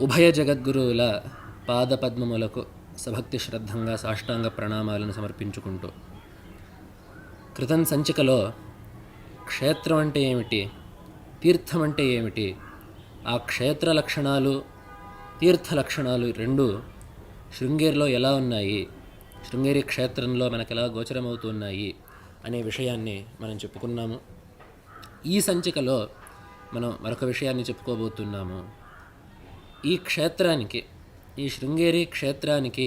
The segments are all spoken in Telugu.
ఉభయ జగద్గురువుల పాదపద్మములకు సభక్తి శ్రద్ధంగా సాష్టాంగ ప్రణామాలను సమర్పించుకుంటూ. కృతం సంచికలో క్షేత్రం అంటే ఏమిటి? తీర్థం అంటే ఏమిటి? ఆ క్షేత్ర లక్షణాలు తీర్థ లక్షణాలు రెండు శృంగేరిలో ఎలా ఉన్నాయి? శృంగేరి క్షేత్రంలో మనకు ఎలా గోచరమవుతున్నాయి? అనే విషయాన్ని మనం చెప్పుకున్నాము. ఈ సంచికలో మనం మరొక విషయాన్ని చెప్పుకోబోతున్నాము. ఈ క్షేత్రానికి ఈ శృంగేరి క్షేత్రానికి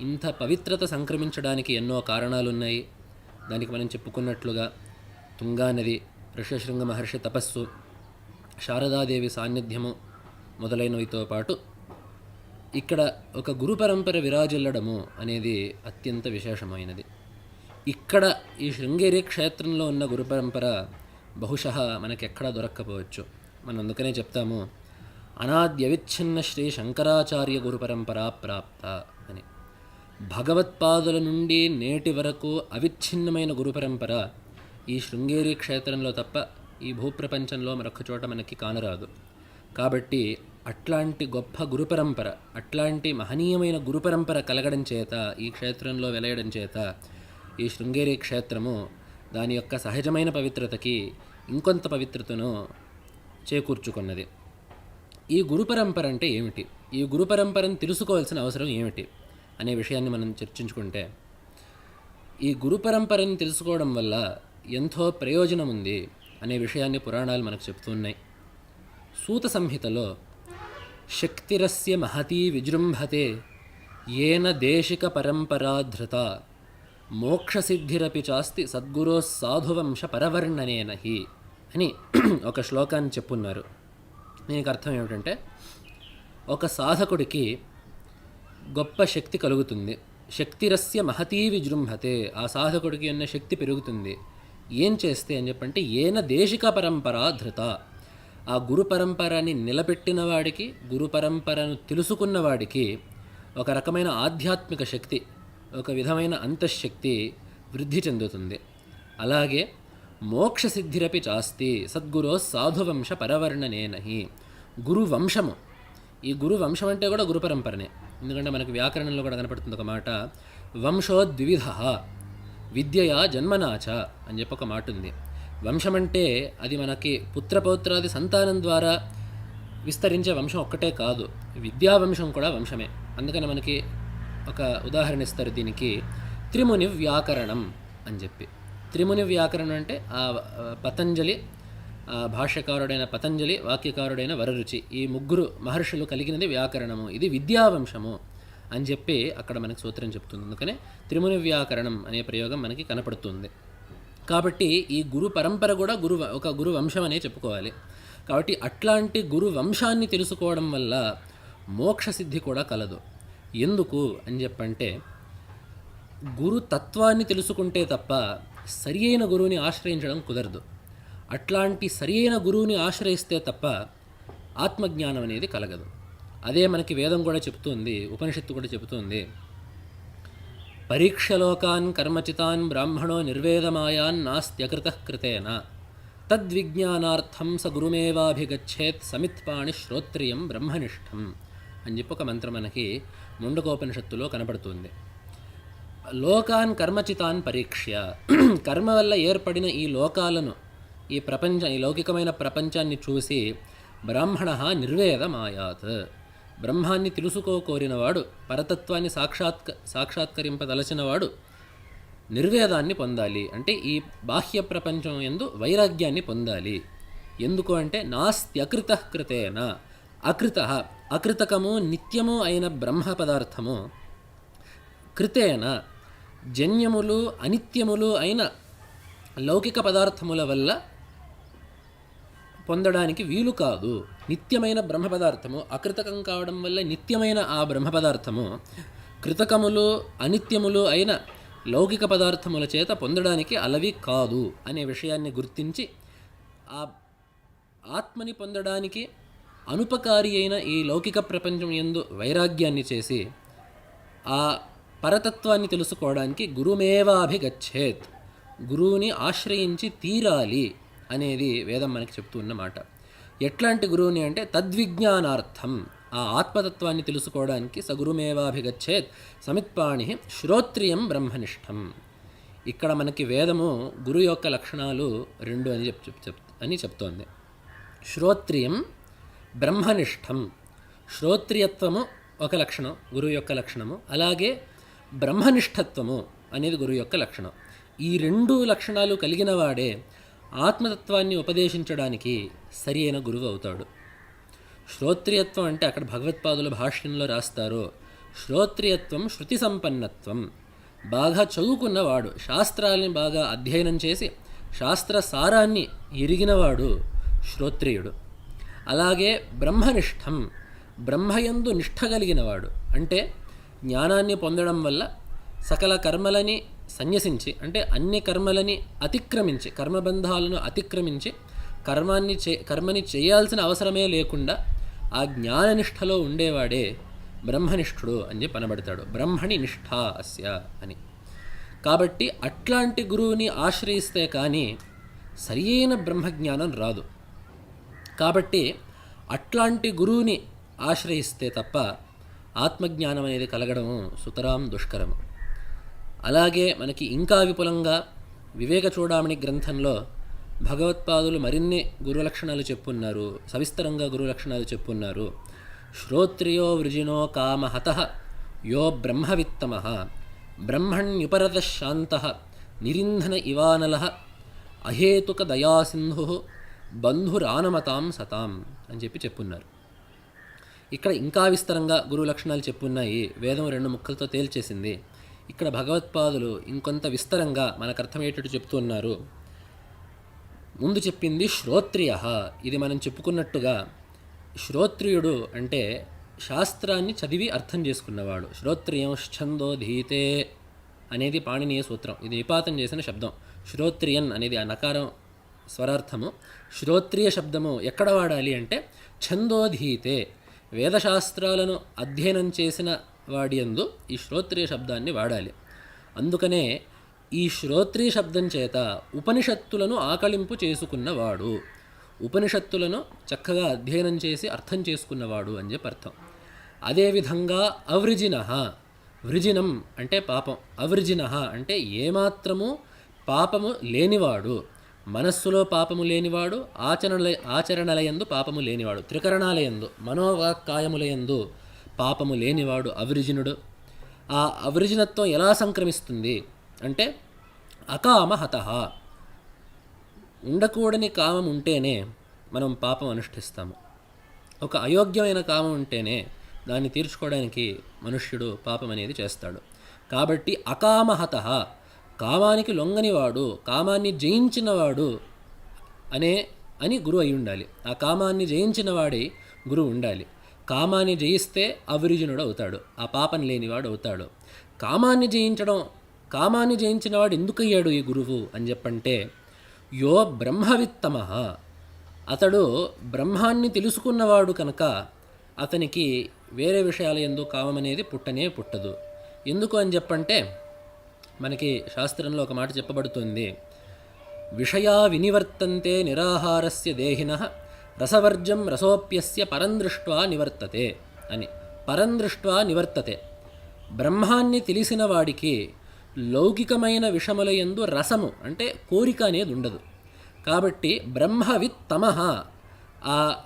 ఇంత పవిత్రత సంక్రమించడానికి ఎన్నో కారణాలు ఉన్నాయి దానికి మనం చెప్పుకున్నట్లుగా తుంగా నది ఋషశృంగ మహర్షి తపస్సు శారదాదేవి సాన్నిధ్యము మొదలైనవితో పాటు ఇక్కడ ఒక గురు పరంపర విరాజిల్లడము అనేది అత్యంత విశేషమైనది. ఇక్కడ ఈ శృంగేరి క్షేత్రంలో ఉన్న గురు పరంపర బహుశ మనకెక్కడా దొరక్కపోవచ్చు. మనం అందుకనే చెప్తాము అనాద్యవిచ్ఛిన్న శ్రీ శంకరాచార్య గురు పరంపరా ప్రాప్త అని. భగవత్పాదుల నుండి నేటి వరకు అవిచ్ఛిన్నమైన గురు పరంపర ఈ శృంగేరి క్షేత్రంలో తప్ప ఈ భూప్రపంచంలో మరొక చోట మనకి కానరాదు. కాబట్టి అట్లాంటి గొప్ప గురు పరంపర అట్లాంటి మహనీయమైన గురు పరంపర కలగడం చేత ఈ క్షేత్రంలో వెలయడం చేత ఈ శృంగేరి క్షేత్రము దాని యొక్క సహజమైన పవిత్రతకి ఇంకొంత పవిత్రతను చేకూర్చుకున్నది. ఈ గురు పరంపర అంటే ఏమిటి? ఈ గురు పరంపరను తెలుసుకోవాల్సిన అవసరం ఏమిటి? అనే విషయాన్ని మనం చర్చించుకుంటే ఈ గురు పరంపరని తెలుసుకోవడం వల్ల ఎంతో ప్రయోజనం ఉంది అనే విషయాన్ని పురాణాలు మనకు చెప్తున్నాయి సూత సంహితలో శక్తిరస్య మహతీ విజృంభతే ఏన దేశిక పరంపరాధృత మోక్షసిద్ధిరపి చాస్తి సద్గురో సాధువంశ పరవర్ణనేన హి అని ఒక శ్లోకాన్ని చెప్పున్నారు. దీనికి అర్థం ఏమిటంటే ఒక సాధకుడికి గొప్ప శక్తి కలుగుతుంది. శక్తిరస్య మహతీ విజృంభతే. ఆ సాధకుడికి ఉన్న శక్తి పెరుగుతుంది. ఏం చేస్తే అని చెప్పంటే ఏన దేశిక పరంపరా ధృత. ఆ గురు పరంపరని నిలబెట్టిన వాడికి గురు పరంపరను తెలుసుకున్న వాడికి ఒక రకమైన ఆధ్యాత్మిక శక్తి ఒక విధమైన అంతఃశక్తి వృద్ధి చెందుతుంది. అలాగే మోక్షసిద్ధిరపి చాస్తి సద్గురో సాధువంశ పరవర్ణనేనహి గురువంశము. ఈ గురువంశం అంటే కూడా గురు పరంపరనే ఎందుకంటే మనకు వ్యాకరణంలో కూడా కనపడుతుంది ఒక మాట వంశో ద్విధ విద్యయా జన్మనాచ అని చెప్పి ఒక మాట ఉంది. వంశం అంటే అది మనకి పుత్రపౌత్రాది సంతానం ద్వారా విస్తరించే వంశం ఒక్కటే కాదు విద్యా వంశం కూడా వంశమే. అందుకని మనకి ఒక ఉదాహరణ ఇస్తారు దీనికి త్రిముని వ్యాకరణం అని చెప్పి. త్రిముని వ్యాకరణం అంటే ఆ పతంజలి ఆ భాష్యకారుడైన పతంజలి వాక్యకారుడైన వరరుచి. ఈ ముగ్గురు మహర్షులు కలిగినది వ్యాకరణము. ఇది విద్యావంశము అని చెప్పి అక్కడ మనకి సూత్రం చెప్తుంది. అందుకనే త్రిముని వ్యాకరణం అనే ప్రయోగం మనకి కనపడుతుంది. కాబట్టి ఈ గురు పరంపర కూడా గురు ఒక గురు వంశం అనే చెప్పుకోవాలి. కాబట్టి అట్లాంటి గురు వంశాన్ని తెలుసుకోవడం వల్ల మోక్ష సిద్ధి కూడా కలదు. ఎందుకు అని చెప్పంటే గురు తత్వాన్ని తెలుసుకుంటే తప్ప సరి అయిన గురువుని ఆశ్రయించడం కుదరదు. అట్లాంటి సరి అయిన గురువుని ఆశ్రయిస్తే తప్ప ఆత్మజ్ఞానం అనేది కలగదు. అదే మనకి వేదం కూడా చెబుతుంది ఉపనిషత్తు కూడా చెబుతుంది పరీక్షలోకాన్ కర్మచితాన్ బ్రాహ్మణో నిర్వేదమాయాన్ నాస్త్యకృత కృతేన. తద్విజ్ఞానార్థం స గురుమేవాభిగచ్చేత్ సమిత్పాణి శ్రోత్రియం బ్రహ్మనిష్టం అని చెప్పి ఒక మంత్రం మనకి ముండకోపనిషత్తులో కనపడుతుంది లోకాన్ కర్మచితాన్ పరీక్ష్య. కర్మ వల్ల ఏర్పడిన ఈ లోకాలను ఈ ప్రపంచ ఈ లౌకికమైన ప్రపంచాన్ని చూసి బ్రాహ్మణ నిర్వేదమాయాత్. బ్రహ్మాన్ని తెలుసుకోకోరినవాడు పరతత్వాన్ని సాక్షాత్క సాక్షాత్కరింపదలచినవాడు నిర్వేదాన్ని పొందాలి. అంటే ఈ బాహ్య ప్రపంచం ఎందు వైరాగ్యాన్ని పొందాలి. ఎందుకు అంటే నాస్త్యకృత కృతేన అకృత అకృతకము నిత్యము అయిన బ్రహ్మ పదార్థము కృతేన. జన్యములు అనిత్యములు అయిన లౌకిక పదార్థముల వల్ల పొందడానికి వీలు కాదు. నిత్యమైన బ్రహ్మ పదార్థము అకృతకం కావడం వల్ల నిత్యమైన ఆ బ్రహ్మ పదార్థము కృతకములు అనిత్యములు అయిన లౌకిక పదార్థముల చేత పొందడానికి అలవి కాదు అనే విషయాన్ని గుర్తించి ఆ ఆత్మని పొందడానికి అనుపకారి అయిన ఈ లౌకిక ప్రపంచం ఎందు వైరాగ్యాన్ని చేసి ఆ పరతత్వాన్ని తెలుసుకోవడానికి గురుమేవాభిగచ్చేత్. గురువుని ఆశ్రయించి తీరాలి అనేది వేదం మనకి చెప్తూ ఉన్నమాట. ఎట్లాంటి గురువుని అంటే తద్విజ్ఞానార్థం. ఆ ఆత్మతత్వాన్ని తెలుసుకోవడానికి సగురుమేవాభిగచ్చేత్. సమిత్పాణి శ్రోత్రియం బ్రహ్మనిష్టం. ఇక్కడ మనకి వేదము గురు యొక్క లక్షణాలు రెండు అని చెప్ చెప్ అని చెప్తోంది. శ్రోత్రియం బ్రహ్మనిష్టం. శ్రోత్రియత్వము ఒక లక్షణం గురువు యొక్క లక్షణము. అలాగే బ్రహ్మనిష్టత్వము అనేది గురువు యొక్క లక్షణం. ఈ రెండు లక్షణాలు కలిగిన వాడే ఆత్మతత్వాన్ని ఉపదేశించడానికి సరి అయిన గురువు అవుతాడు. శ్రోత్రియత్వం అంటే అక్కడ భగవత్పాదుల భాష్యంలో రాస్తారు శ్రోత్రియత్వం శృతి సంపన్నత్వం బాగా చదువుకున్నవాడు శాస్త్రాలని బాగా అధ్యయనం చేసి శాస్త్ర సారాన్ని ఎరిగినవాడు శ్రోత్రియుడు. అలాగే బ్రహ్మనిష్టం బ్రహ్మయందు నిష్ఠ కలిగినవాడు. అంటే జ్ఞానాన్ని పొందడం వల్ల సకల కర్మలని సన్యసించి అంటే అన్ని కర్మలని అతిక్రమించి కర్మబంధాలను అతిక్రమించి కర్మాన్ని చే కర్మని చేయాల్సిన అవసరమే లేకుండా ఆ జ్ఞాననిష్టలో ఉండేవాడే బ్రహ్మనిష్ఠుడు అని చెప్పి అనబడతాడు. బ్రహ్మణి నిష్ఠ అస్య అని. కాబట్టి అట్లాంటి గురువుని ఆశ్రయిస్తే కానీ సరియైన బ్రహ్మజ్ఞానం రాదు. కాబట్టి అట్లాంటి గురువుని ఆశ్రయిస్తే తప్ప ఆత్మజ్ఞానం అనేది కలగడము సుతరాం దుష్కరము అలాగే మనకి ఇంకా విపులంగా వివేక చూడామణి గ్రంథంలో భగవత్పాదులు మరిన్ని గురు లక్షణాలు చెప్పున్నారు సవిస్తరంగా గురు లక్షణాలు చెప్పున్నారు. శ్రోత్రియో వృజినో కామహత యో బ్రహ్మవిత్తమ బ్రహ్మణ్యుపరత శాంత నిరింధన ఇవానల అహేతుక దయాసింధు బంధురానమతాం సతాం అని చెప్పి చెప్పున్నారు. ఇక్కడ ఇంకా విస్తరంగా గురువు లక్షణాలు చెప్పున్నాయి. వేదం రెండు ముక్కలతో తేల్చేసింది. ఇక్కడ భగవత్పాదులు ఇంకొంత విస్తరంగా మనకు అర్థమయ్యేటట్టు చెప్తున్నారు. ముందు చెప్పింది శ్రోత్రియ. ఇది మనం చెప్పుకున్నట్టుగా శ్రోత్రియుడు అంటే శాస్త్రాన్ని చదివి అర్థం చేసుకున్నవాడు. శ్రోత్రియం ఛందో ధీతే అనేది పాణినీయ సూత్రం. ఇది నిపాతం చేసిన శబ్దం. శ్రోత్రియన్ అనేది ఆ నకారం స్వరార్థము. శ్రోత్రియ శబ్దము ఎక్కడ వాడాలి అంటే ఛందోధీతే వేదశాస్త్రాలను అధ్యయనం చేసిన వాడియందు ఈ శ్రోత్రియ శబ్దాన్ని వాడాలి. అందుకనే ఈ శ్రోత్రియ శబ్దం చేత ఉపనిషత్తులను ఆకలింపు చేసుకున్నవాడు ఉపనిషత్తులను చక్కగా అధ్యయనం చేసి అర్థం చేసుకున్నవాడు అని చెప్పి అర్థం. అదేవిధంగా అవృజిన వృజినం అంటే పాపం అవృజిన అంటే ఏమాత్రము పాపము లేనివాడు మనస్సులో పాపము లేనివాడు ఆచరణల ఆచరణలయందు పాపము లేనివాడు త్రికరణాలయందు మనోవాక్కాయములయందు పాపము లేనివాడు అవిరిజినుడు. ఆ అవిరిజినత్వం ఎలా సంక్రమిస్తుంది? అంటే అకామహత. ఉండకూడని కామం ఉంటేనే మనం పాపం అనుష్ఠిస్తాము. ఒక అయోగ్యమైన కామం ఉంటేనే దాన్ని తీర్చుకోవడానికి మనుష్యుడు పాపం అనేది చేస్తాడు. కాబట్టి అకామహత కామానికి లొంగనివాడు కామాన్ని జయించినవాడు అనే అని గురువు అయి ఉండాలి. ఆ కామాన్ని జయించినవాడే గురువు ఉండాలి. కామాన్ని జయిస్తే అవిరిజనుడు అవుతాడు. ఆ పాపం లేనివాడు అవుతాడు. కామాన్ని జయించడం కామాన్ని జయించినవాడు ఎందుకయ్యాడు ఎందుకు అయ్యాడు ఈ గురువు అని చెప్పంటే యో బ్రహ్మవిత్తమ. అతడు బ్రహ్మాన్ని తెలుసుకున్నవాడు కనుక అతనికి వేరే విషయాల ఎందు కామం అనేది పుట్టనే పుట్టదు. ఎందుకు అని చెప్పంటే మనకి శాస్త్రంలో ఒక మాట చెప్పబడుతుంది. విషయా వినివర్తంతే నిరాహారస్య దేహిన రసవర్జం రసోప్యస్య పరందృష్ట్వా నివర్తతే అని. పరందృష్ట్వా నివర్తతే. బ్రహ్మాన్ని తెలిసిన వాడికి లౌకికమైన విషముల ఎందు రసము అంటే కోరిక అనేది ఉండదు. కాబట్టి బ్రహ్మవిత్ తమః ఆ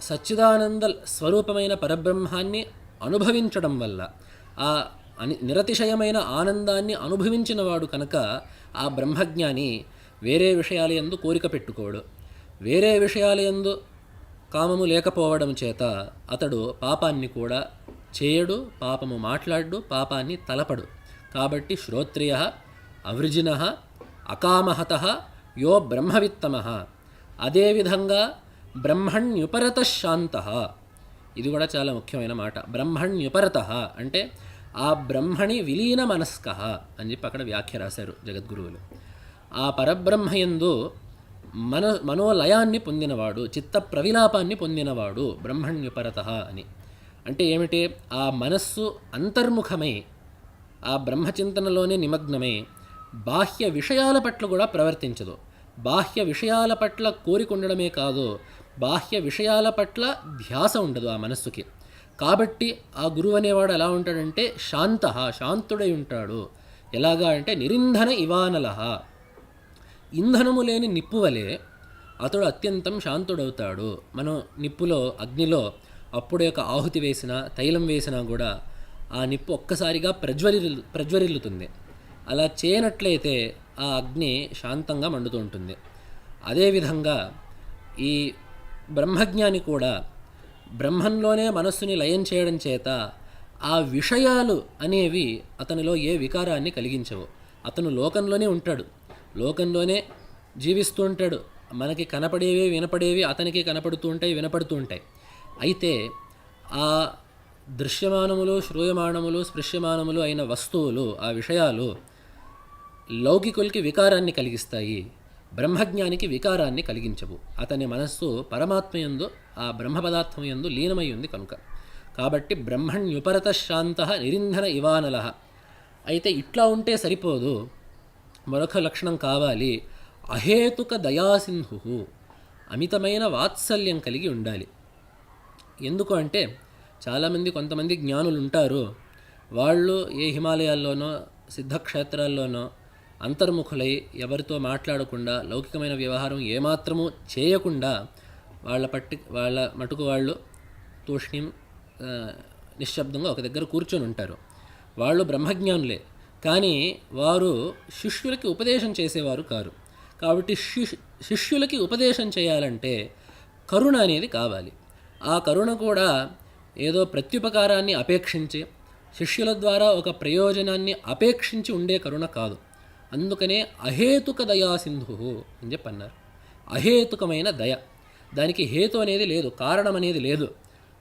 సచ్చిదానంద స్వరూపమైన పరబ్రహ్మాన్ని అనుభవించడం వల్ల ఆ అని నిరతిశయమైన ఆనందాన్ని అనుభవించినవాడు కనుక ఆ బ్రహ్మజ్ఞాని వేరే విషయాల ఎందు కోరిక పెట్టుకోడు. వేరే విషయాల ఎందు కామము లేకపోవడం చేత అతడు పాపాన్ని కూడా చేయడు పాపము మాట్లాడు పాపాన్ని తలపడు. కాబట్టి శ్రోత్రియ అవృజిన అకామహత యో బ్రహ్మవిత్తమ. అదేవిధంగా బ్రహ్మణ్యుపరత శాంత. ఇది కూడా చాలా ముఖ్యమైన మాట. బ్రహ్మణ్యుపరత అంటే ఆ బ్రహ్మణి విలీన మనస్క అని చెప్పి అక్కడ వ్యాఖ్య రాశారు జగద్గురువులు. ఆ పరబ్రహ్మయందు మన మనోలయాన్ని పొందినవాడు చిత్త ప్రవిలాపాన్ని పొందినవాడు బ్రహ్మణ్యుపరత అని. అంటే ఏమిటి? ఆ మనస్సు అంతర్ముఖమై ఆ బ్రహ్మచింతనలోనే నిమగ్నమై బాహ్య విషయాల పట్ల కూడా ప్రవర్తించదు. బాహ్య విషయాల పట్ల కోరిక ఉండడమే కాదు బాహ్య విషయాల పట్ల ధ్యాస ఉండదు ఆ మనస్సుకి. కాబట్టి ఆ గురువు అనేవాడు ఎలా ఉంటాడంటే శాంత శాంతుడై ఉంటాడు. ఎలాగా అంటే నిరింధన ఇవానలహ ఇంధనము లేని నిప్పు వలె అతడు అత్యంతం శాంతుడవుతాడు. మనం నిప్పులో అగ్నిలో అప్పుడే ఒక ఆహుతి వేసినా తైలం వేసినా కూడా ఆ నిప్పు ఒక్కసారిగా ప్రజ్వరి ప్రజ్వరిల్లుతుంది. అలా చేయనట్లయితే ఆ అగ్ని శాంతంగా మండుతూ ఉంటుంది. అదేవిధంగా ఈ బ్రహ్మజ్ఞాని కూడా బ్రహ్మంలోనే మనస్సుని లయం చేయడం చేత ఆ విషయాలు అనేవి అతనిలో ఏ వికారాన్ని కలిగించవు. అతను లోకంలోనే ఉంటాడు. లోకంలోనే జీవిస్తూ ఉంటాడు. మనకి కనపడేవి వినపడేవి అతనికి కనపడుతూ ఉంటాయి వినపడుతూ ఉంటాయి. అయితే ఆ దృశ్యమానములు శ్రూయమానములు స్పృశ్యమానములు అయిన వస్తువులు ఆ విషయాలు లౌకికులకి వికారాన్ని కలిగిస్తాయి. బ్రహ్మజ్ఞానికి వికారాన్ని కలిగించవు. అతని మనస్సు పరమాత్మయందు ఆ బ్రహ్మ పదార్థం లీనమై ఉంది కనుక. కాబట్టి బ్రహ్మణ్యుపరత శాంత నిరింధన ఇవానల. అయితే ఇట్లా ఉంటే సరిపోదు. మరొక లక్షణం కావాలి. అహేతుక దయాసింహు అమితమైన వాత్సల్యం కలిగి ఉండాలి. ఎందుకు అంటే చాలామంది కొంతమంది జ్ఞానులు ఉంటారు వాళ్ళు ఏ హిమాలయాల్లోనో సిద్ధక్షేత్రాల్లోనో అంతర్ముఖులై ఎవరితో మాట్లాడకుండా లౌకికమైన వ్యవహారం ఏమాత్రము చేయకుండా వాళ్ళ పట్టి వాళ్ళ మటుకు వాళ్ళు తూష్ణీం నిశ్శబ్దంగా ఒక దగ్గర కూర్చొని ఉంటారు. వాళ్ళు బ్రహ్మజ్ఞానులే. కానీ వారు శిష్యులకి ఉపదేశం చేసేవారు కారు. కాబట్టి శిష్యు శిష్యులకి ఉపదేశం చేయాలంటే కరుణ అనేది కావాలి. ఆ కరుణ కూడా ఏదో ప్రత్యుపకారాన్ని అపేక్షించి శిష్యుల ద్వారా ఒక ప్రయోజనాన్ని అపేక్షించి ఉండే కరుణ కాదు. అందుకనే అహేతుక దయాసింధు అని చెప్పి అన్నారు. అహేతుకమైన దయ. దానికి హేతు అనేది లేదు కారణం అనేది లేదు.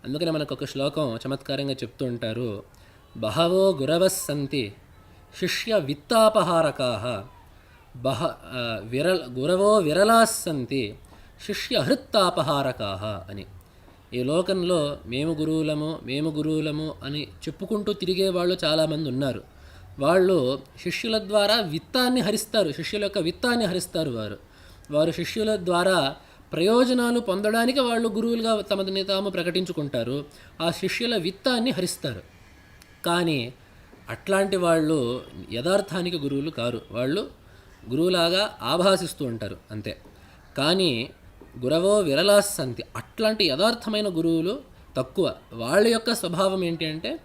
అందుకనే మనకు ఒక శ్లోకం చమత్కారంగా చెప్తూ ఉంటారు. బహవో గురవస్సంతి శిష్య విత్తాపహారకా. బహ విరల గురవో విరలాస్సంతి శిష్య హృత్తాపహారకా అని. ఈ లోకంలో మేము గురువులము మేము గురువులము అని చెప్పుకుంటూ తిరిగే వాళ్ళు చాలామంది ఉన్నారు. వాళ్ళు శిష్యుల ద్వారా విత్తాన్ని హరిస్తారు శిష్యుల యొక్క విత్తాన్ని హరిస్తారు వారు. వారు శిష్యుల ద్వారా ప్రయోజనాలు పొందడానికి వాళ్ళు గురువులుగా తమని తాము ప్రకటించుకుంటారు ఆ శిష్యుల విత్తాన్ని హరిస్తారు. కానీ అట్లాంటి వాళ్ళు యథార్థానికి గురువులు కారు. వాళ్ళు గురువులాగా ఆభాసిస్తూ ఉంటారు అంతే. కానీ గురవో విరలాసంతి అట్లాంటి యథార్థమైన గురువులు తక్కువ. వాళ్ళ యొక్క స్వభావం ఏంటి అంటే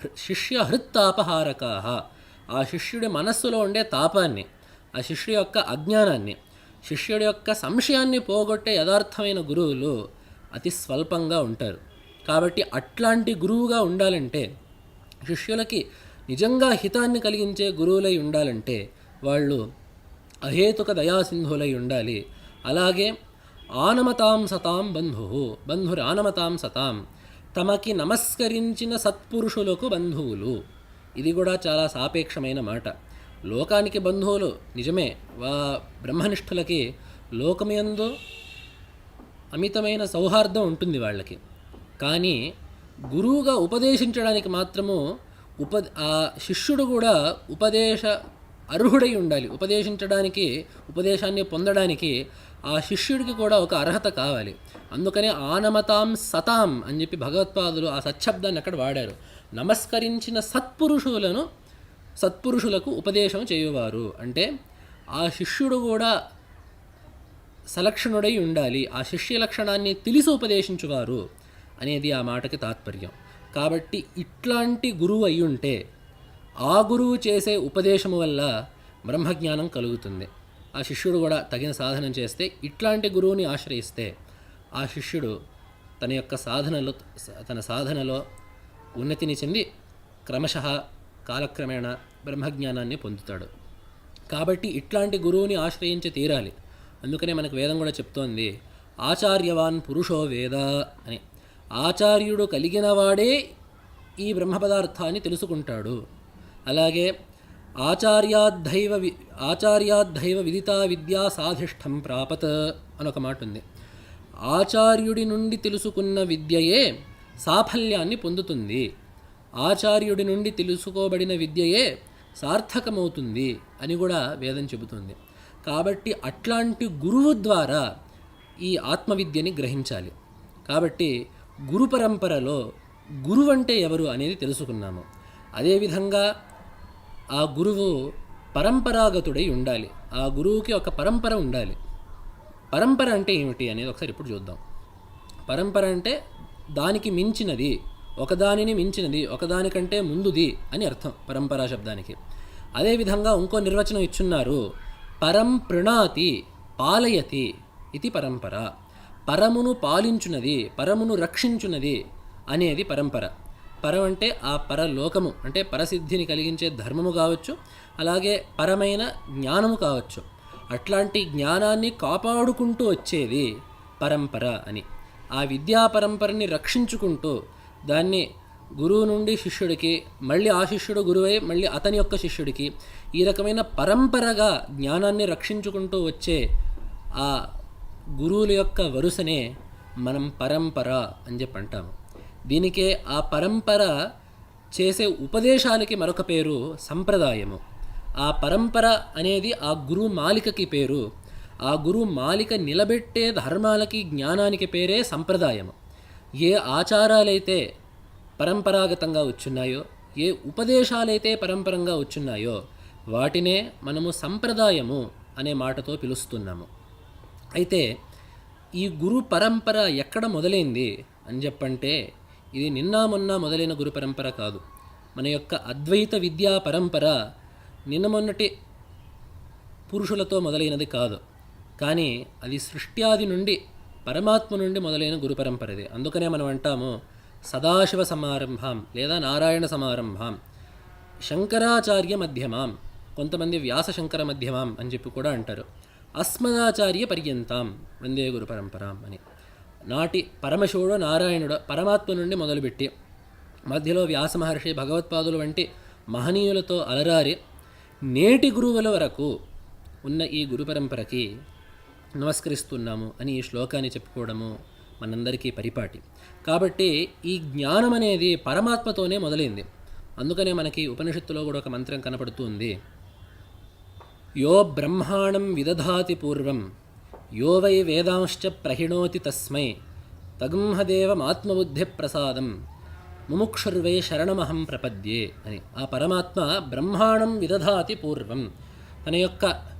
హృ- శిష్య హృత్తాపహారకాహ. ఆ శిష్యుడి మనస్సులో ఉండే తాపాన్ని ఆ శిష్యుడి యొక్క అజ్ఞానాన్ని శిష్యుడి యొక్క సంశయాన్ని పోగొట్టే యథార్థమైన గురువులు అతి స్వల్పంగా ఉంటారు. కాబట్టి అట్లాంటి గురువుగా ఉండాలంటే శిష్యులకి నిజంగా హితాన్ని కలిగించే గురువులై ఉండాలంటే వాళ్ళు అహేతుక దయాసింధులై ఉండాలి. అలాగే ఆనమతాం సతాం బంధు బంధురానమతాం సతాం తమకి నమస్కరించిన సత్పురుషులకు బంధువులు. ఇది కూడా చాలా సాపేక్షమైన మాట. లోకానికి బంధువులు నిజమే వా బ్రహ్మనిష్ఠులకి లోకమయందు అమితమైన సౌహార్దం ఉంటుంది వాళ్ళకి. కానీ గురువుగా ఉపదేశించడానికి మాత్రము ఉప ఆ శిష్యుడు కూడా ఉపదేశ అర్హుడై ఉండాలి. ఉపదేశించడానికి ఉపదేశాన్ని పొందడానికి ఆ శిష్యుడికి కూడా ఒక అర్హత కావాలి. అందుకనే ఆనమతాం సతాం అని చెప్పి భగవత్పాదులు ఆ సత్శబ్దాన్ని అక్కడ వాడారు. నమస్కరించిన సత్పురుషులను సత్పురుషులకు ఉపదేశం చేయువారు. అంటే ఆ శిష్యుడు కూడా సలక్షణుడై ఉండాలి. ఆ శిష్య లక్షణాన్ని తెలిసి ఉపదేశించువారు అనేది ఆ మాటకి తాత్పర్యం. కాబట్టి ఇట్లాంటి గురువు అయ్యుంటే ఆ గురువు చేసే ఉపదేశము వల్ల బ్రహ్మజ్ఞానం కలుగుతుంది. ఆ శిష్యుడు కూడా తగిన సాధన చేస్తే ఇట్లాంటి గురువుని ఆశ్రయిస్తే ఆ శిష్యుడు తన యొక్క సాధనలో తన సాధనలో ఉన్నతిని చెంది క్రమశ కాలక్రమేణ బ్రహ్మజ్ఞానాన్ని పొందుతాడు. కాబట్టి ఇట్లాంటి గురువుని ఆశ్రయించి తీరాలి. అందుకనే మనకు వేదం కూడా చెప్తోంది ఆచార్యవాన్ పురుషో వేద అని. ఆచార్యుడు కలిగిన వాడే ఈ బ్రహ్మ పదార్థాన్ని తెలుసుకుంటాడు. అలాగే ఆచార్యాద్ధైవ వి ఆచార్యాద్ధైవ విదితా విద్యా సాధిష్టం ప్రాపత అని ఒక మాట ఉంది ఆచార్యుడి నుండి తెలుసుకున్న విద్యయే సాఫల్యాన్ని పొందుతుంది. ఆచార్యుడి నుండి తెలుసుకోబడిన విద్యయే సార్థకమవుతుంది అని కూడా వేదం చెబుతుంది. కాబట్టి అట్లాంటి గురువు ద్వారా ఈ ఆత్మవిద్యని గ్రహించాలి. కాబట్టి గురు పరంపరలో గురువు అంటే ఎవరు అనేది తెలుసుకున్నాము. అదేవిధంగా ఆ గురువు పరంపరాగతుడై ఉండాలి. ఆ గురువుకి ఒక పరంపర ఉండాలి. పరంపర అంటే ఏమిటి అనేది ఒకసారి ఇప్పుడు చూద్దాం. పరంపర అంటే దానికి మించినది ఒకదానిని మించినది ఒకదానికంటే ముందుది అని అర్థం పరంపరా శబ్దానికి. అదేవిధంగా ఇంకో నిర్వచనం ఇచ్చున్నారు పరం ప్రణాతి పాలయతి ఇది పరంపర. పరమును పాలించున్నది పరమును రక్షించున్నది అనేది పరంపర. పరం అంటే ఆ పరలోకము అంటే పరసిద్ధిని కలిగించే ధర్మము కావచ్చు అలాగే పరమైన జ్ఞానము కావచ్చు. అట్లాంటి జ్ఞానాన్ని కాపాడుకుంటూ వచ్చేది పరంపర అని. ఆ విద్యా పరంపరని రక్షించుకుంటూ దాన్ని గురువు నుండి శిష్యుడికి మళ్ళీ ఆ శిష్యుడు గురువై మళ్ళీ అతని యొక్క శిష్యుడికి ఈ రకమైన పరంపరగా జ్ఞానాన్ని రక్షించుకుంటూ వచ్చే ఆ గురువుల యొక్క వరుసనే మనం పరంపర అని చెప్పి అంటాము. దీనికే ఆ పరంపర చేసే ఉపదేశాలకి మరొక పేరు సంప్రదాయము. ఆ పరంపర అనేది ఆ గురువు మాలికకి పేరు. ఆ గురువు మాలిక నిలబెట్టే ధర్మాలకి జ్ఞానానికి పేరే సంప్రదాయము. ఏ ఆచారాలైతే పరంపరాగతంగా వచ్చున్నాయో ఏ ఉపదేశాలైతే పరంపరంగా వచ్చున్నాయో వాటినే మనము సంప్రదాయము అనే మాటతో పిలుస్తున్నాము. అయితే ఈ గురు పరంపర ఎక్కడ మొదలైంది అని చెప్పంటే ఇది నిన్న మొన్న మొదలైన గురు పరంపర కాదు. మన యొక్క అద్వైత విద్యా పరంపర నిన్న మొన్నటి పురుషులతో మొదలైనది కాదు. కానీ అది సృష్ట్యాది నుండి పరమాత్మ నుండి మొదలైన గురు పరంపరది. అందుకనే మనం అంటాము సదాశివ సమారంభం లేదా నారాయణ సమారంభం శంకరాచార్య మధ్యమాం కొంతమంది వ్యాస శంకర మధ్యమాం అని చెప్పి కూడా అంటారు. అస్మదాచార్య పర్యంతం వందే గురు పరంపరాం అని. నాటి పరమశివుడు నారాయణుడు పరమాత్మ నుండి మొదలుపెట్టి మధ్యలో వ్యాస మహర్షి భగవత్పాదులు వంటి మహనీయులతో అలరారి నేటి గురువుల వరకు ఉన్న ఈ గురు పరంపరకి నమస్కరిస్తున్నాము అని ఈ శ్లోకాన్ని చెప్పుకోవడము మనందరికీ పరిపాటి. కాబట్టి ఈ జ్ఞానం అనేది పరమాత్మతోనే మొదలైంది. అందుకనే మనకి ఉపనిషత్తులో కూడా ఒక మంత్రం కనపడుతుంది. యో బ్రహ్మాణం విదధాతి పూర్వం యో వై వేదాంశ్చ ప్రహిణోతి తస్మై తగుంహదేవమాత్మబుద్ధి ప్రసాదం ముముక్షుర్వై శరణమహం ప్రపద్యే అని. ఆ పరమాత్మ బ్రహ్మాణం విదధాతి పూర్వం తన యొక్క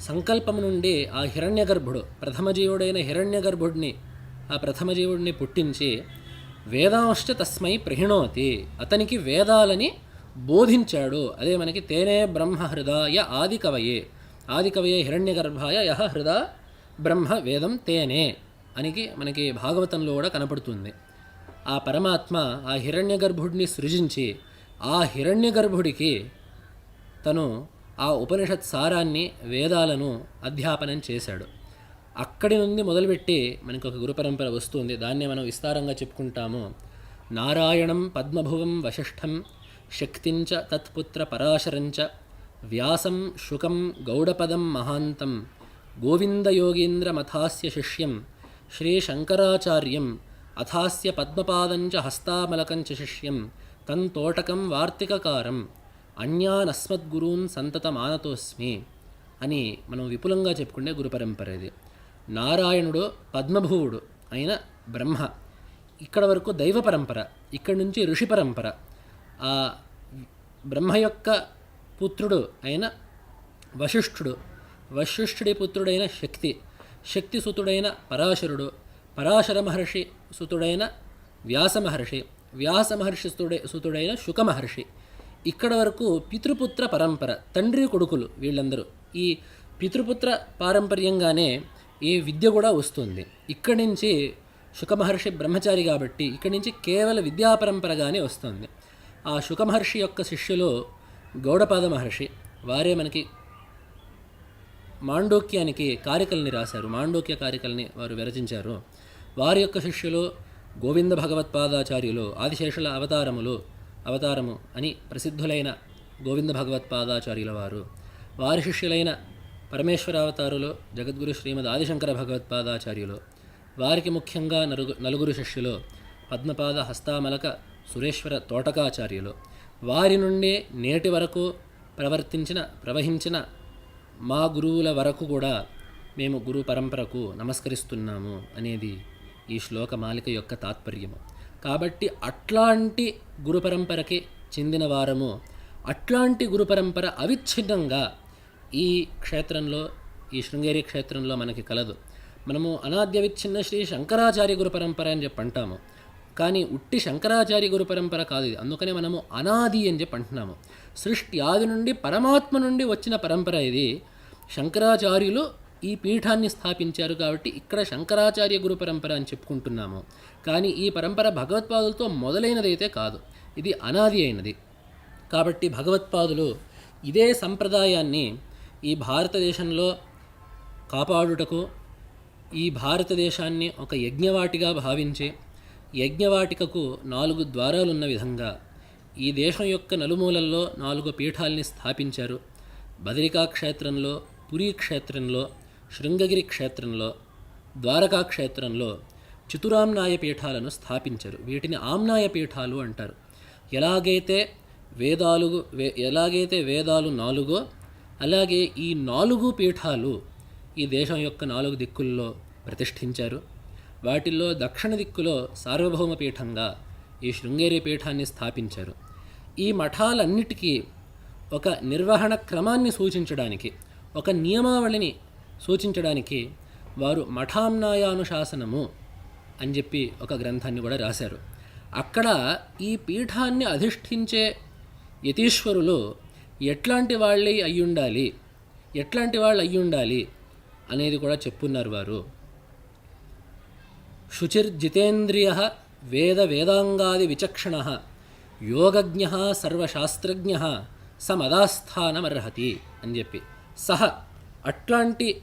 సంకల్పం నుండి ఆ హిరణ్యగర్భుడు ప్రథమజీవుడైన హిరణ్యగర్భుడిని ఆ ప్రథమజీవుడిని పుట్టించి వేదాంశ్చ తస్మై ప్రహిణోతి అతనికి వేదాలని బోధించాడు. అదే మనకి తేనే బ్రహ్మ హృదయ ఆది కవయే ఆది కవయే హిరణ్యగర్భాయ యహ హృద బ్రహ్మ వేదం తేనే అనికి మనకి భాగవతంలో కూడా కనపడుతుంది. ఆ పరమాత్మ ఆ హిరణ్యగర్భుడిని సృజించి ఆ హిరణ్యగర్భుడికి తను ఆ ఉపనిషత్ సారాన్ని వేదాలను అధ్యాపనం చేశాడు. అక్కడి నుండి మొదలుపెట్టి మనకు ఒక గురు పరంపర వస్తుంది. దాన్నే మనం విస్తారంగా చెప్పుకుంటాము. నారాయణం పద్మభువం వశిష్ఠం శక్తించ తత్పుత్ర పరాశరంచ వ్యాసం శుకం గౌడపదం మహాంతం గోవిందయోగీంద్రమథాస్య శిష్యం శ్రీ శంకరాచార్యం అథాస్య పద్మపాదంచ హస్తామలకంచ శిష్యం తంతోటకం వార్తికకారం అన్యాన్ అన్యానస్మద్గురూన్ సంతతమానతోస్మి అని మనం విపులంగా చెప్పుకునే గురు పరంపర ఇది. నారాయణుడు పద్మభూవుడు అయిన బ్రహ్మ. ఇక్కడ వరకు దైవ పరంపర ఇక్కడి నుంచి ఋషి పరంపర. ఆ బ్రహ్మ యొక్క పుత్రుడు అయిన వశిష్ఠుడు వశిష్ఠుడి పుత్రుడైన శక్తి శక్తి సుతుడైన పరాశరుడు పరాశర మహర్షి సుతుడైన వ్యాస మహర్షి వ్యాస మహర్షి సుతుడైన శుక మహర్షి ఇక్కడ వరకు పితృపుత్ర పరంపర తండ్రి కొడుకులు వీళ్ళందరూ. ఈ పితృపుత్ర పారంపర్యంగానే ఈ విద్య కూడా వస్తుంది. ఇక్కడి నుంచి శుకమహర్షి బ్రహ్మచారి కాబట్టి ఇక్కడి నుంచి కేవల విద్యా పరంపరగానే వస్తుంది. ఆ శుకమహర్షి యొక్క శిష్యులు గౌడపాద మహర్షి. వారే మనకి మాండోక్యానికి కారికల్ని రాశారు. మాండోక్య కారికల్ని వారు విరచించారు. వారి యొక్క శిష్యులు గోవింద భగవత్పాదాచార్యులు ఆదిశేషుల అవతారములు అవతారము అని ప్రసిద్ధులైన గోవింద భగవత్పాదాచార్యుల వారు. వారి శిష్యులైన పరమేశ్వర అవతారులు జగద్గురు శ్రీమద్ ఆదిశంకర భగవత్పాదాచార్యులు వారికి ముఖ్యంగా నలుగు నలుగురు శిష్యులు పద్మపాద హస్తామలక సురేశ్వర తోటకాచార్యులు. వారి నుండి నేటి వరకు ప్రవర్తించిన ప్రవహించిన మా గురువుల వరకు కూడా మేము గురు పరంపరకు నమస్కరిస్తున్నాము అనేది ఈ శ్లోక మాలిక యొక్క తాత్పర్యము. కాబట్టి అట్లాంటి గురు పరంపరకి చెందిన వారము అట్లాంటి గురు పరంపర అవిచ్ఛిన్నంగా ఈ క్షేత్రంలో ఈ శృంగేరి క్షేత్రంలో మనకి కలదు. మనము అనాద్య విచ్ఛిన్న శ్రీ శంకరాచార్య గురు పరంపర అని చెప్పి అంటాము. కానీ ఉట్టి శంకరాచార్య గురు పరంపర కాదు ఇది. అందుకనే మనము అనాది అని చెప్పి అంటున్నాము. సృష్టి ఆది నుండి పరమాత్మ నుండి వచ్చిన పరంపర ఇది. శంకరాచార్యులు ఈ పీఠాన్ని స్థాపించారు కాబట్టి ఇక్కడ శంకరాచార్య గురు పరంపర అని చెప్పుకుంటున్నాము. కానీ ఈ పరంపర భగవత్పాదులతో మొదలైనదైతే కాదు. ఇది అనాది అయినది. కాబట్టి భగవత్పాదులు ఇదే సంప్రదాయాన్ని ఈ భారతదేశంలో కాపాడుటకు ఈ భారతదేశాన్ని ఒక యజ్ఞవాటిగా భావించి యజ్ఞవాటికకు నాలుగు ద్వారాలున్న విధంగా ఈ దేశం యొక్క నలుమూలల్లో నాలుగు పీఠాల్ని స్థాపించారు. బదరికా క్షేత్రంలో పురీ క్షేత్రంలో శృంగగిరి క్షేత్రంలో ద్వారకా క్షేత్రంలో చతురామ్నాయ పీఠాలను స్థాపించారు. వీటిని ఆమ్నాయ పీఠాలు అంటారు. ఎలాగైతే వేదాలు వే ఎలాగైతే వేదాలు నాలుగో అలాగే ఈ నాలుగు పీఠాలు ఈ దేశం యొక్క నాలుగు దిక్కుల్లో ప్రతిష్ఠించారు. వాటిల్లో దక్షిణ దిక్కులో సార్వభౌమ పీఠంగా ఈ శృంగేరి పీఠాన్ని స్థాపించారు. ఈ మఠాలన్నిటికీ ఒక నిర్వహణ క్రమాన్ని సూచించడానికి ఒక నియమావళిని సూచించడానికి వారు మఠామ్నాయానుశాసనము అని చెప్పి ఒక గ్రంథాన్ని కూడా రాశారు. అక్కడ ఈ పీఠాన్ని అధిష్ఠించే యతీశ్వరులు ఎట్లాంటి వాళ్ళే అయ్యుండాలి ఎట్లాంటి వాళ్ళు అయ్యుండాలి అనేది కూడా చెప్పున్నారు వారు. శుచిర్జితేంద్రియ వేద వేదాంగాది విచక్షణ యోగజ్ఞ సర్వశాస్త్రజ్ఞ సమదాస్థానమర్హతి అని చెప్పి. సహ అట్లాంటి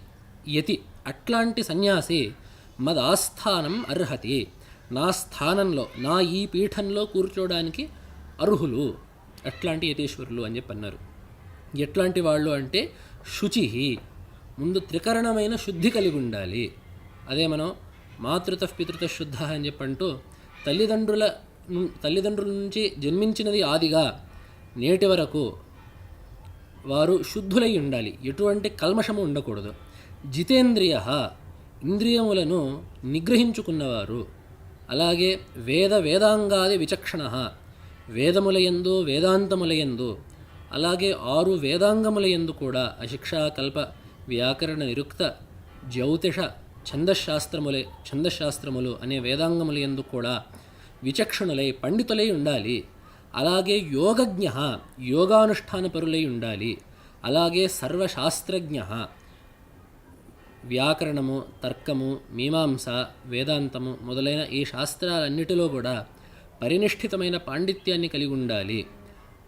యతి అట్లాంటి సన్యాసి మదాస్థానం అర్హతి. నా స్థానంలో నా ఈ పీఠంలో కూర్చోడానికి అర్హులు. అట్లాంటి యతీశ్వరులు అని చెప్పి అన్నారు. ఎట్లాంటి వాళ్ళు అంటే శుచి. ముందు త్రికరణమైన శుద్ధి కలిగి ఉండాలి. అదే మనం మాతృత పితృత శుద్ధ అని చెప్పంటూ తల్లిదండ్రుల ను- తల్లిదండ్రుల నుంచి జన్మించినది ఆదిగా నేటి వరకు వారు శుద్ధులై ఉండాలి. ఎటువంటి కల్మషము ఉండకూడదు. జితేంద్రియ ఇంద్రియములను నిగ్రహించుకున్నవారు. అలాగే వేద వేదాంగాది విచక్షణ వేదములయందు వేదాంతములయందు అలాగే ఆరు వేదాంగములయందు కూడా అశిక్షా కల్ప వ్యాకరణ నిరుక్త జ్యోతిష ఛందశాస్త్రములే ఛందశాస్త్రములు అనే వేదాంగములయందు కూడా విచక్షణులై పండితులై ఉండాలి. అలాగే యోగజ్ఞ యోగానుష్ఠానపరులై ఉండాలి. అలాగే సర్వశాస్త్రజ్ఞ వ్యాకరణము తర్కము మీమాంస వేదాంతము మొదలైన ఈ శాస్త్రాలన్నిటిలో కూడా పరినిష్ఠితమైన పాండిత్యాన్ని కలిగి ఉండాలి.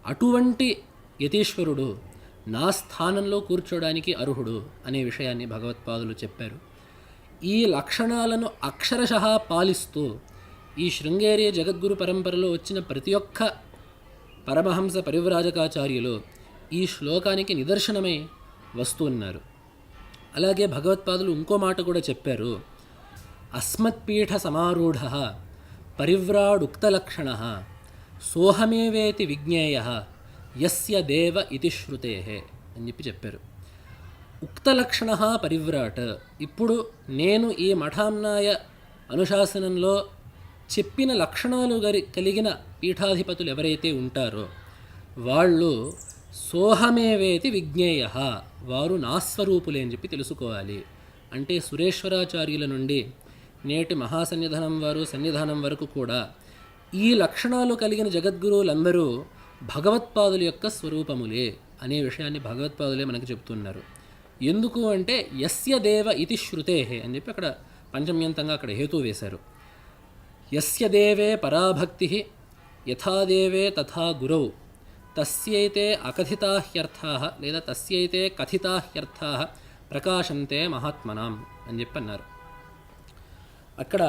అటువంటి యతీశ్వరుడు నా స్థానంలో కూర్చోడానికి అర్హుడు అనే విషయాన్ని భగవత్పాదులు చెప్పారు. ఈ లక్షణాలను అక్షరశ పాలిస్తూ ఈ శృంగేరి జగద్గురు పరంపరలో వచ్చిన ప్రతి ఒక్క పరమహంస పరివ్రాజకాచార్యులు ఈ శ్లోకానికి నిదర్శనమై వస్తున్నారు అలాగే భగవత్పాదులు ఇంకో మాట కూడా చెప్పారు. అస్మత్పీఠ సమారూఢ పరివ్రాడుక్తలక్షణ సోహమేవేతి విజ్ఞేయ యస్య దేవ ఇతి శృతే అని చెప్పి చెప్పారు. ఉక్తలక్షణ పరివ్రాట్. ఇప్పుడు నేను ఈ మఠాన్నాయ అనుశాసనంలో చెప్పిన లక్షణాలు కలిగిన పీఠాధిపతులు ఎవరైతే ఉంటారో వాళ్ళు సోహమేవేతి విజ్ఞేయ వారు నాస్వరూపులే అని చెప్పి తెలుసుకోవాలి. అంటే సురేశ్వరాచార్యుల నుండి నేటి మహాసన్నిధానం వారు సన్నిధానం వరకు కూడా ఈ లక్షణాలు కలిగిన జగద్గురువులందరూ భగవత్పాదుల యొక్క స్వరూపములే అనే విషయాన్ని భగవత్పాదులే మనకు చెప్తున్నారు. ఎందుకు అంటే యస్య దేవ ఇతి శృతే అని చెప్పి అక్కడ పంచమ్యంతంగా అక్కడ హేతు వేశారు. యస్య దేవే పరాభక్తి యథాదేవే తథా గురౌ తస్యైతే అకథితా హ్యర్థా లేదా తస్యైతే కథితా హ్యర్థా ప్రకాశంతే మహాత్మనాం అని చెప్పి అన్నారు అక్కడ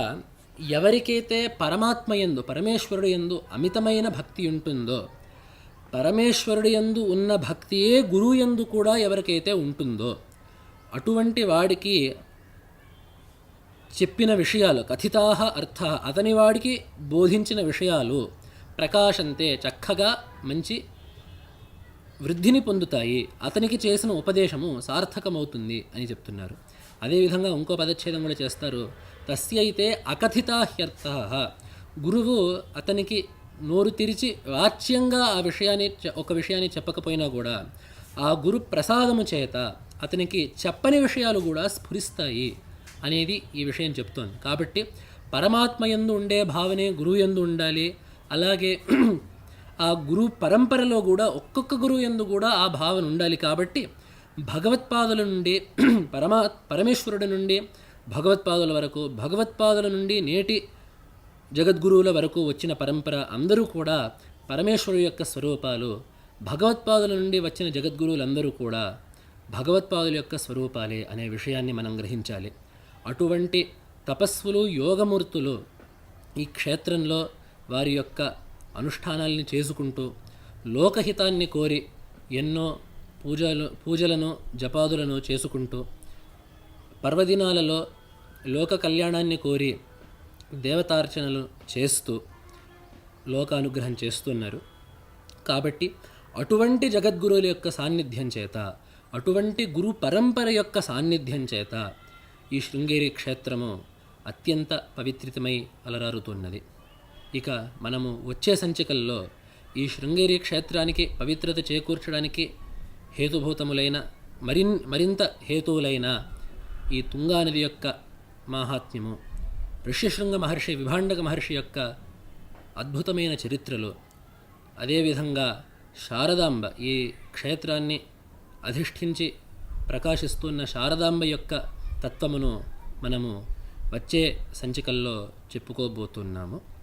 ఎవరికైతే పరమాత్మ ఎందు పరమేశ్వరుడు ఎందు అమితమైన భక్తి ఉంటుందో పరమేశ్వరుడు ఎందు ఉన్న భక్తియే గురువు యందు కూడా ఎవరికైతే ఉంటుందో అటువంటి వాడికి చెప్పిన విషయాలు కథితాహ అర్థ అతని వాడికి బోధించిన విషయాలు ప్రకాశంతే చక్కగా మంచి వృద్ధిని పొందుతాయి. అతనికి చేసిన ఉపదేశము సార్థకమవుతుంది అని చెప్తున్నారు. అదేవిధంగా ఇంకో పదచ్ఛేదం కూడా చేస్తారు. తస్యైతే అకథితాహ్యర్థ గురువు అతనికి నోరు తెరిచి వాచ్యంగా ఆ విషయాన్ని ఒక విషయాన్ని చెప్పకపోయినా కూడా ఆ గురు ప్రసాదము చేత అతనికి చెప్పని విషయాలు కూడా స్ఫురిస్తాయి. అనేది ఈ విషయం చెప్తోంది. కాబట్టి పరమాత్మ యందు ఉండే భావనే గురువు యందు ఉండాలి. అలాగే ఆ గురువు పరంపరలో కూడా ఒక్కొక్క గురువు యందు కూడా ఆ భావన ఉండాలి కాబట్టి భగవత్పాదుల నుండి పరమా పరమేశ్వరుడి నుండి భగవత్పాదుల వరకు భగవత్పాదుల నుండి నేటి జగద్గురువుల వరకు వచ్చిన పరంపర అందరూ కూడా పరమేశ్వరు యొక్క స్వరూపాలు భగవత్పాదుల నుండి వచ్చిన జగద్గురువులందరూ కూడా భగవత్పాదుల యొక్క స్వరూపాలే అనే విషయాన్ని మనం గ్రహించాలి. అటువంటి తపస్సులు యోగమూర్తులు ఈ క్షేత్రంలో వారి యొక్క అనుష్ఠానాల్ని చేసుకుంటూ లోకహితాన్ని కోరి ఎన్నో పూజలు పూజలను జపాదులను చేసుకుంటూ పర్వదినాలలో లోక కళ్యాణాన్ని కోరి దేవతార్చనలు చేస్తూ లోకానుగ్రహం చేస్తున్నారు. కాబట్టి అటువంటి జగద్గురువుల యొక్క సాన్నిధ్యం చేత అటువంటి గురు పరంపర యొక్క సాన్నిధ్యం చేత ఈ శృంగేరి క్షేత్రము అత్యంత పవిత్రితమై అలరారుతున్నది. ఇక మనము వచ్చే సంచికల్లో ఈ శృంగేరి క్షేత్రానికి పవిత్రత చేకూర్చడానికి హేతుభూతములైన మరిన్ మరింత హేతువులైన ఈ తుంగానది యొక్క మాహాత్మ్యము ఋష్యశృంగ మహర్షి విభాండక మహర్షి యొక్క అద్భుతమైన చరిత్రలు అదేవిధంగా శారదాంబ ఈ క్షేత్రాన్ని అధిష్ఠించి ప్రకాశిస్తున్న శారదాంబ యొక్క తత్వమును మనము వచ్చే సంచికల్లో చెప్పుకోబోతున్నాము.